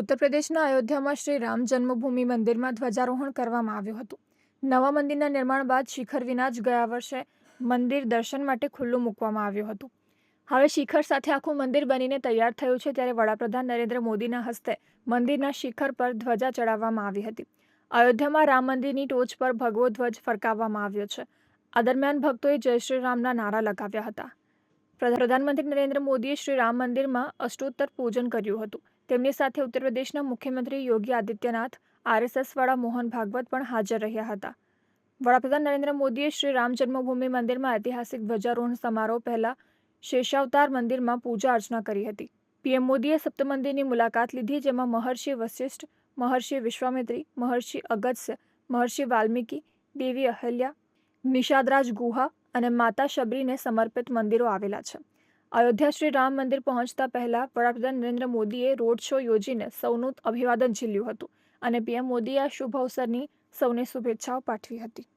ઉત્તર પ્રદેશના અયોધ્યામાં શ્રી રામ જન્મભૂમિ મંદિરમાં ધ્વજારોહણ કરવામાં આવ્યું હતું નવા મંદિરના નિર્માણ બાદ શિખર વિના જ ગયા વર્ષે મંદિર દર્શન માટે ખુલ્લું મૂકવામાં આવ્યું હતું. હવે શિખર સાથે આખું મંદિર બનીને તૈયાર થયું છે ત્યારે વડાપ્રધાન નરેન્દ્ર મોદીના હસ્તે મંદિરના શિખર પર ધ્વજા ચડાવવામાં આવી હતી. અયોધ્યામાં રામ મંદિરની ટોચ પર ભગવો ધ્વજ ફરકાવવામાં આવ્યો છે. આ દરમિયાન ભક્તોએ જય શ્રી રામના નારા લગાવ્યા હતા. પ્રધાનમંત્રી નરેન્દ્ર મોદીએ શ્રી રામ મંદિરમાં અષ્ટોત્તર પૂજન કર્યું હતું. તેમની સાથે ઉત્તર પ્રદેશના મુખ્યમંત્રી યોગી આદિત્યનાથ આરએસએસ વાળા મોહન ભાગવત પણ હાજર રહ્યા હતા. વડાપ્રધાન નરેન્દ્ર મોદીએ શ્રી રામ જન્મભૂમિ મંદિરમાં ઐતિહાસિક ધ્વજારોહણ સમારોહ પહેલા શેષાવતાર મંદિરમાં પૂજા અર્ચના કરી હતી. પીએમ મોદીએ સપ્તમંદિરની મુલાકાત લીધી, જેમાં મહર્ષિ વશિષ્ઠ, મહર્ષિ વિશ્વામિત્રી, મહર્ષિ અગત્ય મહર્ષિ વાલ્મીકી, દેવી અહલ્યા, નિષાદરાજ ગુહા અને માતા શબરીને સમર્પિત મંદિરો આવેલા છે. અયોધ્યા શ્રી રામ મંદિર પહોંચતા પહેલા વડાપ્રધાન નરેન્દ્ર મોદીએ રોડ શો યોજીને સૌનું અભિવાદન ઝીલ્યું હતું. અને પીએમ મોદીએ આ શુભ અવસરની સૌને શુભેચ્છાઓ પાઠવી હતી.